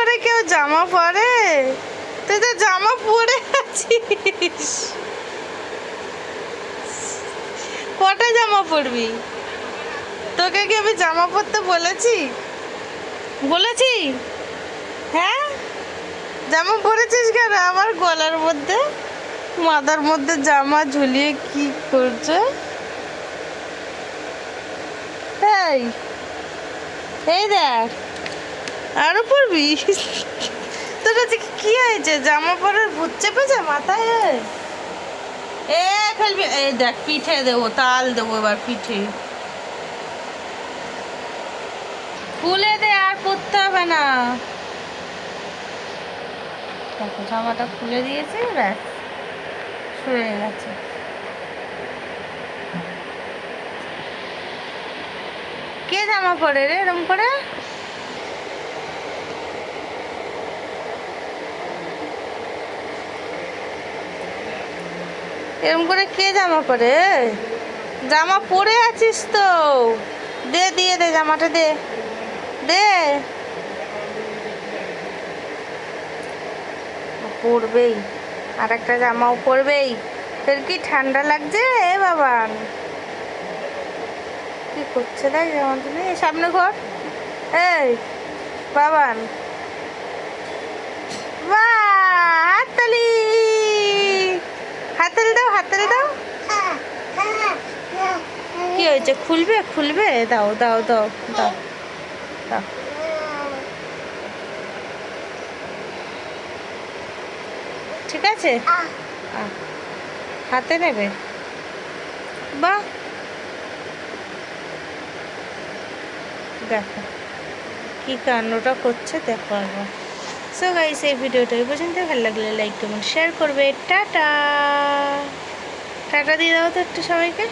করে কেউ জামা পরে? তুই তো জামা পরে আছিস। কটা জামা পরবি? তোকে কি আমি জামা পরতে বলেছি? বলেছি? হ্যাঁ? জামা পরেছিস কেন? আমার গলার মধ্যে, মাথার মধ্যে জামা ঝুলিয়ে কি করছে? এই এই দেখ। আরও পরবি তোর কাছে কি হয়েছে? জামা পরার ভূত চেপেছে মাথায়? এ, ফেলবি। এই দেখ, পিঠে দেবো, তাল দেবো এবার পিঠে। খুলে দে, আর করতে হবে না। দেখো, জামাটা খুলে দিয়েছে, ব্যাস শুয়ে গেছে। কে জামা পরে রে, এরম করে? এরম করে কে জামা পরে? জামা পরে আছিস তো। দে, দিয়ে দে জামাটা, দে। দে। পরবেই। আর একটা জামাও পরবেই। তোর কি ঠান্ডা লাগছে এ বাবান কি করছে দেখ জামা এই সামনে ঘর। এই, বাবান। বাহ হাততালি হাততালি দাও হাততালি দাও কি হয়েছে? খুলবে? খুলবে? দাও দাও দাও দাও। দাও। ঠিক আছে? হাতে নেবে। বাহ! দেখো, কি কান্ডটা করছে, দেখো একবার সো গাইস এই ভিডিওটা পর্যন্ত। ভালো লাগলে লাইক কমেন্ট শেয়ার করবে। টাটা! টাটা দিয়ে দাও তো একটু সবাইকে।